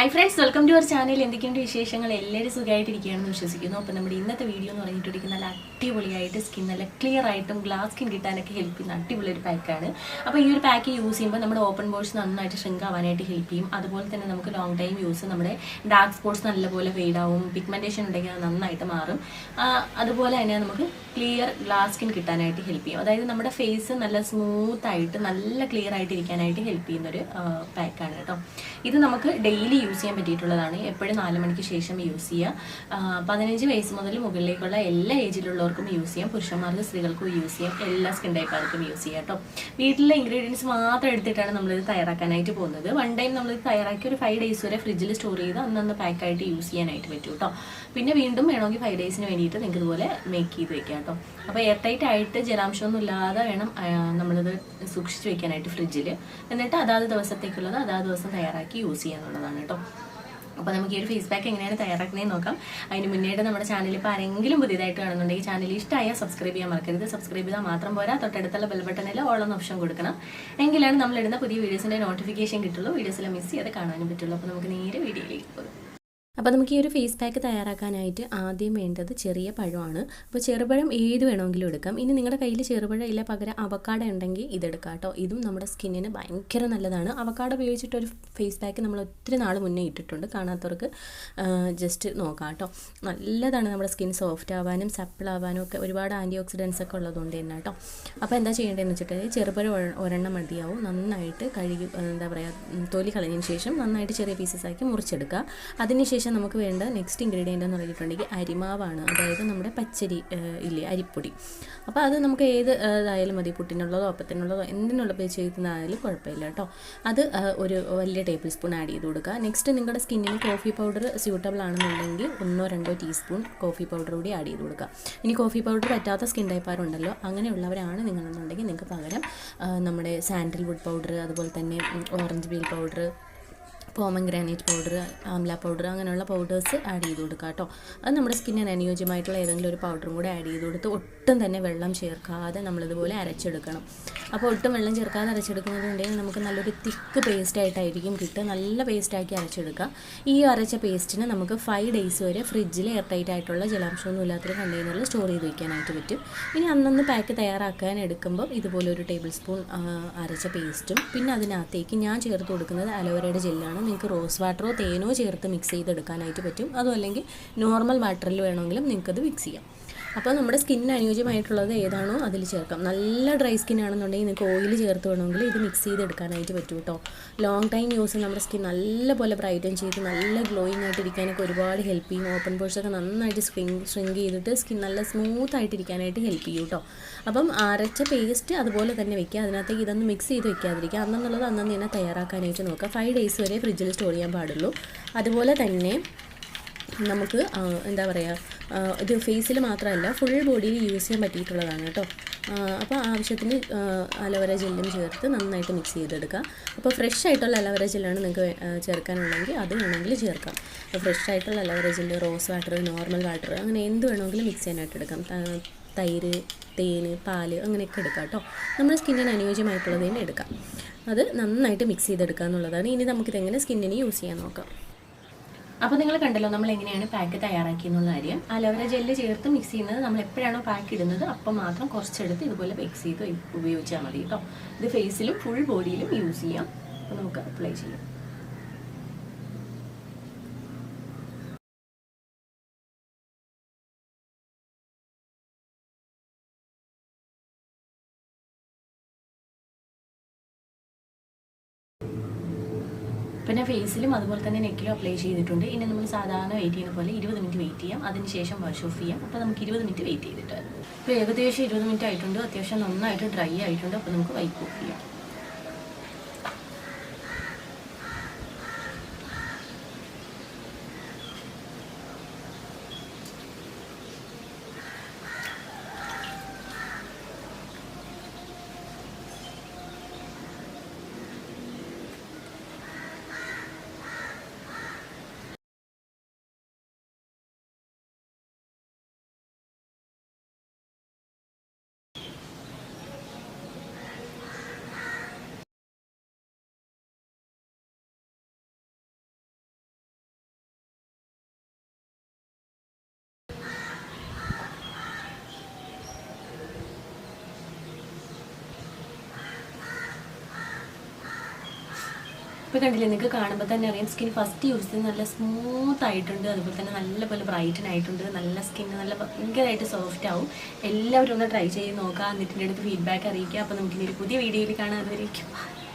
Hi friends welcome to our channel എന്തൊക്കെയുണ്ട് വിശേഷങ്ങൾ? എല്ലാവരും സുഖമായിട്ടിരിക്കുകയാണെന്ന് വിശ്വസിക്കുന്നു. അപ്പോൾ നമ്മുടെ ഇന്നത്തെ വീഡിയോ എന്ന് പറഞ്ഞിട്ടുണ്ടെങ്കിൽ നല്ല അടിപൊളിയായിട്ട് സ്കിൻ നല്ല ക്ലിയർ ആയിട്ടും ഗ്ലാസ് സ്കിൻ കിട്ടാനൊക്കെ ഹെൽപ്പ് ചെയ്യുന്ന അടിപൊളി ഒരു പാക്കാണ് അപ്പോൾ ഈ ഒരു പാക്ക് യൂസ് ചെയ്യുമ്പോൾ നമ്മുടെ ഓപ്പൺ ബോർഡ്സ് നന്നായിട്ട് ഷ്രിങ്ക് ആവാനായിട്ട് ഹെൽപ്പ് ചെയ്യും. അതുപോലെ തന്നെ നമുക്ക് ലോങ് ടൈം യൂസ് നമ്മുടെ ഡാർക്ക് സ്പോട്ട്സ് നല്ലപോലെ ഫെയ്ഡാവും പിഗ്മെന്റേഷൻ ഉണ്ടെങ്കിൽ അത് നന്നായിട്ട് മാറും. അതുപോലെ തന്നെ നമുക്ക് ക്ലിയർ ഗ്ലാസ് സ്കിൻ കിട്ടാനായിട്ട് ഹെൽപ്പ് ചെയ്യും. അതായത് നമ്മുടെ ഫേസ് നല്ല സ്മൂത്ത് ആയിട്ട് നല്ല ക്ലിയർ ആയിട്ട് ഇരിക്കാനായിട്ട് ഹെൽപ്പ് ചെയ്യുന്ന ഒരു പാക്കാണ് കേട്ടോ. ഇത് നമുക്ക് ഡെയിലി യൂസ് ചെയ്യാൻ പറ്റിയിട്ടുള്ളതാണ്. എപ്പോഴും നാല് മണിക്ക് ശേഷം യൂസ് ചെയ്യുക. പതിനഞ്ച് വയസ്സ് മുതൽ മുകളിലേക്കുള്ള എല്ലാ ഏജിലുള്ളവർക്കും യൂസ് ചെയ്യാം. പുരുഷന്മാർക്ക് സ്ത്രീകൾക്കും യൂസ് ചെയ്യാം. എല്ലാ സ്കിൻ ടൈപ്പുകാർക്കും യൂസ് ചെയ്യാം കേട്ടോ. വീട്ടിലെ ഇൻഗ്രീഡിയൻസ് മാത്രം എടുത്തിട്ടാണ് നമ്മളിത് തയ്യാറാക്കാനായിട്ട് പോകുന്നത്. വൺ ടൈം നമ്മൾ തയ്യാറാക്കി ഒരു ഫൈവ് ഡേയ്സ് വരെ ഫ്രിഡ്ജിൽ സ്റ്റോർ ചെയ്ത് അന്നന്ന് പാക്കായിട്ട് യൂസ് ചെയ്യാനായിട്ട് പറ്റും കേട്ടോ. പിന്നെ വീണ്ടും വേണമെങ്കിൽ ഫൈവ് ഡേയ്സിന് വേണ്ടിയിട്ട് നിങ്ങൾക്ക് ഇതുപോലെ മേക്ക് ചെയ്ത് വെക്കാം കേട്ടോ. അപ്പോൾ എയർ ടൈറ്റ് ആയിട്ട് ജലാംശം ഒന്നും ഇല്ലാതെ വേണം നമ്മളിത് സൂക്ഷിച്ച് വെക്കാനായിട്ട് ഫ്രിഡ്ജിൽ എന്നിട്ട് അതാത് ദിവസത്തേക്കുള്ളത് അതാത് ദിവസം തയ്യാറാക്കി യൂസ് ചെയ്യാന്നുള്ളതാണ് കേട്ടോ. അപ്പോൾ നമുക്ക് ഈ ഒരു ഫേസ് പാക്ക് എങ്ങനെയാണ് തയ്യാറാക്കുന്നതെന്ന് നോക്കാം. അതിന് മുന്നേട്ട് നമ്മുടെ ചാനൽ ഇപ്പോൾ ആരെങ്കിലും പുതിയതായിട്ട് കാണുന്നുണ്ടെങ്കിൽ ചാനൽ ഇഷ്ടമായ സബ്സ്ക്രൈബ് ചെയ്യാൻ മറക്കരുത്. സബ്സ്ക്രൈബ് ചെയ്താൽ മാത്രം പോരാ. തൊട്ടടുത്തുള്ള ബെൽ ബട്ടണിൽ എന്ന ഓപ്ഷൻ കൊടുക്കണം. എങ്കിലാണ് നമ്മൾ ഇടുന്ന പുതിയ വീഡിയോസിന്റെ നോട്ടിഫിക്കേഷൻ കിട്ടുള്ളൂ. വീഡിയോസിലെ മിസ് ചെയ്ത് കാണാനും പറ്റുള്ളൂ. അപ്പോൾ നമുക്ക് നേരെ വീഡിയോയിലേക്ക് പോകാം. അപ്പോൾ നമുക്ക് ഈ ഒരു ഫേസ് പാക്ക് തയ്യാറാക്കാനായിട്ട് ആദ്യം വേണ്ടത് ചെറിയ പഴമാണ്. അപ്പോൾ ചെറുപഴം ഏത് വേണമെങ്കിലും എടുക്കാം. ഇനി നിങ്ങളുടെ കയ്യിൽ ചെറുപഴം ഇല്ല പകരം അവക്കാട ഉണ്ടെങ്കിൽ ഇതെടുക്കാം കേട്ടോ. ഇതും നമ്മുടെ സ്കിന്നിന് ഭയങ്കര നല്ലതാണ്. അവക്കാട ഉപയോഗിച്ചിട്ട് ഒരു ഫേസ് പാക്ക് നമ്മൾ ഒത്തിരി നാൾ മുന്നേ ഇട്ടിട്ടുണ്ട്. കാണാത്തവർക്ക് ജസ്റ്റ് നോക്കാം കേട്ടോ. നല്ലതാണ് നമ്മുടെ സ്കിൻ സോഫ്റ്റ് ആവാനും സപ്പിൾ ആവാനും ഒക്കെ ഒരുപാട് ആന്റി ഓക്സിഡൻസ് ഒക്കെ ഉള്ളതുകൊണ്ട് തന്നെ കേട്ടോ. അപ്പോൾ എന്താ ചെയ്യേണ്ടതെന്ന് വെച്ചിട്ടുണ്ടെങ്കിൽ ചെറുപഴം ഒരെണ്ണം മതിയാവും. നന്നായിട്ട് കഴുകി എന്താ പറയുക തൊലി കളഞ്ഞതിന് ശേഷം നന്നായിട്ട് ചെറിയ പീസസ് ആക്കി മുറിച്ചെടുക്കുക. അതിനുശേഷം നമുക്ക് വേണ്ട നെക്സ്റ്റ് ഇൻഗ്രീഡിയന്റ് എന്ന് പറഞ്ഞിട്ടുണ്ടെങ്കിൽ അരിമാവാണ്. അതായത് നമ്മുടെ പച്ചരി ഇല്ലേ അരിപ്പൊടി. അപ്പോൾ അത് നമുക്ക് ഏത് ഇതായാലും മതി. പുട്ടിനുള്ളതോ അപ്പത്തിനുള്ളതോ എന്തിനുള്ള പേ ചെയ്യുന്നതായാലും കുഴപ്പമില്ല കേട്ടോ. അത് ഒരു വലിയ ടേബിൾ സ്പൂൺ ആഡ് ചെയ്ത് കൊടുക്കുക. നെക്സ്റ്റ് നിങ്ങളുടെ സ്കിന്നിന് കോഫി പൗഡർ സ്യൂട്ടബിൾ ആണെന്നുണ്ടെങ്കിൽ ഒന്നോ രണ്ടോ ടീസ്പൂൺ കോഫി പൗഡർ കൂടി ആഡ് ചെയ്ത് കൊടുക്കുക. ഇനി കോഫി പൗഡർ പറ്റാത്ത സ്കിൻ ടൈപ്പാരുണ്ടല്ലോ അങ്ങനെയുള്ളവരാണ് നിങ്ങളെന്നുണ്ടെങ്കിൽ നിങ്ങൾക്ക് പകരം നമ്മുടെ സാൻഡൽവുഡ് പൗഡർ അതുപോലെ തന്നെ orange peel powder pomegranate powder amla powder അങ്ങനെയുള്ള പൗഡേഴ്സ് ആഡ് ചെയ്ത് കൊടുക്കുക കേട്ടോ അത് നമ്മുടെ സ്കിന്നിന് അനുയോജ്യമായിട്ടുള്ള ഏതെങ്കിലും ഒരു പൗഡറും കൂടെ ആഡ് ചെയ്ത് കൊടുത്ത് ഒട്ടും തന്നെ വെള്ളം ചേർക്കാതെ നമ്മളിതുപോലെ അരച്ചെടുക്കണം. അപ്പോൾ ഒട്ടും വെള്ളം ചേർക്കാതെ അരച്ചെടുക്കുന്നതുണ്ടെങ്കിൽ നമുക്ക് നല്ലൊരു തിക്ക് പേസ്റ്റ് ആയിട്ടായിരിക്കും കിട്ടുക. നല്ല പേസ്റ്റാക്കി അരച്ചെടുക്കുക. ഈ അരച്ച പേസ്റ്റിന് നമുക്ക് ഫൈവ് ഡേയ്സ് വരെ ഫ്രിഡ്ജിൽ എയർ ടൈറ്റ് ആയിട്ടുള്ള ജലാംശമൊന്നും ഇല്ലാത്തൊരു കണ്ടെയ്നറിൽ സ്റ്റോർ ചെയ്ത് വയ്ക്കാനായിട്ട് പറ്റും. ഇനി അന്നന്ന് പാക്ക് തയ്യാറാക്കാൻ എടുക്കുമ്പോൾ ഇതുപോലെ ഒരു ടേബിൾ സ്പൂൺ അരച്ച പേസ്റ്റും പിന്നെ അതിനകത്തേക്ക് ഞാൻ ചേർത്ത് കൊടുക്കുന്നത് അലോവേരയുടെ ജെല്ലാണ് നിങ്ങൾക്ക് റോസ് വാട്ടറോ തേനോ ചേർത്ത് മിക്സ് ചെയ്തെടുക്കാനായിട്ട് പറ്റും. അതും അല്ലെങ്കിൽ നോർമൽ വാട്ടറിൽ വേണമെങ്കിലും നിങ്ങൾക്കത് മിക്സ് ചെയ്യാം. അപ്പോൾ നമ്മുടെ സ്കിന്നിന് അനുയോജ്യമായിട്ടുള്ളത് ഏതാണോ അതിൽ ചേർക്കാം. നല്ല ഡ്രൈ സ്കിൻ ആണെന്നുണ്ടെങ്കിൽ നിങ്ങൾക്ക് ഓയിൽ ചേർത്ത് വേണമെങ്കിൽ ഇത് മിക്സ് ചെയ്തെടുക്കാനായിട്ട് പറ്റും കേട്ടോ. ലോങ് ടൈം യൂസ് നമ്മുടെ സ്കിൻ നല്ലപോലെ ബ്രൈറ്റൻ ചെയ്ത് നല്ല ഗ്ലോയിങ് ആയിട്ടിരിക്കാനൊക്കെ ഒരുപാട് ഹെൽപ്പ് ചെയ്യും. ഓപ്പൺ പോഴ്സ് ഒക്കെ നന്നായിട്ട് സ്പ്രിങ് ഷ്രിങ്ക് ചെയ്തിട്ട് സ്കിൻ നല്ല സ്മൂത്ത് ആയിട്ടിരിക്കാനായിട്ട് ഹെൽപ്പ് ചെയ്യും കേട്ടോ. അപ്പം അരച്ച പേസ്റ്റ് അതുപോലെ തന്നെ വെക്കുക. അതിനകത്തേക്ക് ഇതൊന്ന് മിക്സ് ചെയ്ത് വെക്കാതിരിക്കുക. അന്നെന്നുള്ളത് അന്നന്ന് തന്നെ തയ്യാറാക്കാനായിട്ട് നോക്കുക. ഫൈവ് ഡേയ്സ് വരെ ഫ്രിഡ്ജിൽ സ്റ്റോർ ചെയ്യാൻ പാടുള്ളൂ. അതുപോലെ തന്നെ നമുക്ക് എന്താ പറയുക ഇത് ഫേസിൽ മാത്രമല്ല ഫുൾ ബോഡിയിൽ യൂസ് ചെയ്യാൻ പറ്റിയിട്ടുള്ളതാണ് കേട്ടോ. അപ്പോൾ ആവശ്യത്തിന് അലവര ജെല്ലും ചേർത്ത് നന്നായിട്ട് മിക്സ് ചെയ്തെടുക്കുക. അപ്പോൾ ഫ്രഷ് ആയിട്ടുള്ള അലവര ജെല്ലാണ് നിങ്ങൾക്ക് ചേർക്കാനുള്ളതെങ്കിൽ അത് വേണമെങ്കിൽ ചേർക്കാം. ഫ്രഷ് ആയിട്ടുള്ള aloe vera gel rose water normal water അങ്ങനെ എന്ത് വേണമെങ്കിലും മിക്സ് ചെയ്യാനായിട്ട് എടുക്കാം. തൈര് തേന് പാൽ അങ്ങനെയൊക്കെ എടുക്കാം കേട്ടോ. നമ്മുടെ സ്കിന്നിന് അനുയോജ്യമായിട്ടുള്ളത് തന്നെ എടുക്കാം. അത് നന്നായിട്ട് മിക്സ് ചെയ്തെടുക്കുക എന്നുള്ളതാണ്. ഇനി നമുക്കിതെങ്ങനെ സ്കിന്നിന് യൂസ് ചെയ്യാൻ നോക്കാം. അപ്പോൾ നിങ്ങൾ കണ്ടല്ലോ നമ്മൾ എങ്ങനെയാണ് പാക്ക് തയ്യാറാക്കി എന്നുള്ള കാര്യം അലോവേര ജെല്ല് ചേർത്ത് മിക്സ് ചെയ്യുന്നത് നമ്മൾ എപ്പോഴാണോ പാക്ക് ഇടുന്നത് അപ്പോൾ മാത്രം കുറച്ചെടുത്ത് ഇതുപോലെ മിക്സ് ചെയ്ത് ഉപയോഗിച്ചാൽ മതി കേട്ടോ ഇത് ഫേസിലും ഫുൾ ബോഡിയിലും യൂസ് ചെയ്യാം. അപ്പോൾ നമുക്ക് അപ്ലൈ ചെയ്യാം. പിന്നെ ഫേസിലും അതുപോലെ തന്നെ നെക്കിലും അപ്ലൈ ചെയ്തിട്ടുണ്ട്. ഇനി നമ്മൾ സാധാരണ വെയിറ്റ് ചെയ്യുന്ന പോലെ ഇരുപത് മിനിറ്റ് വെയിറ്റ് ചെയ്യാം. അതിനുശേഷം വാഷ് ഓഫ് ചെയ്യാം. അപ്പോൾ നമുക്ക് ഇരുപത് മിനിറ്റ് വെയിറ്റ് ചെയ്തിട്ട്. ഇപ്പോൾ ഏകദേശം ഇരുപത് മിനിറ്റ് ആയിട്ടുണ്ട്. അത്യാവശ്യം നന്നായിട്ട് ഡ്രൈ ആയിട്ടുണ്ട്. അപ്പോൾ നമുക്ക് വൈപ്പ് ഓഫ് ചെയ്യാം. ഇപ്പോൾ കണ്ടില്ലേ നിങ്ങൾക്ക് കാണുമ്പോൾ തന്നെ അറിയാം സ്കിൻ ഫസ്റ്റ് യൂസ് ചെയ്ത് നല്ല സ്മൂത്ത് ആയിട്ടുണ്ട്. അതുപോലെ തന്നെ നല്ലപോലെ ബ്രൈറ്റൻ ആയിട്ടുണ്ട്. നല്ല സ്കിൻ നല്ല ഭയങ്കരമായിട്ട് സോഫ്റ്റ് ആവും. എല്ലാവരും ഒന്ന് ട്രൈ ചെയ്ത് നോക്കുക എന്നിട്ട് എന്റെ അടുത്ത് ഫീഡ്ബാക്ക് അറിയിക്കുക. അപ്പോൾ നമുക്കിനി ഒരു പുതിയ വീഡിയോയിൽ കാണാൻ അതുവരേക്കും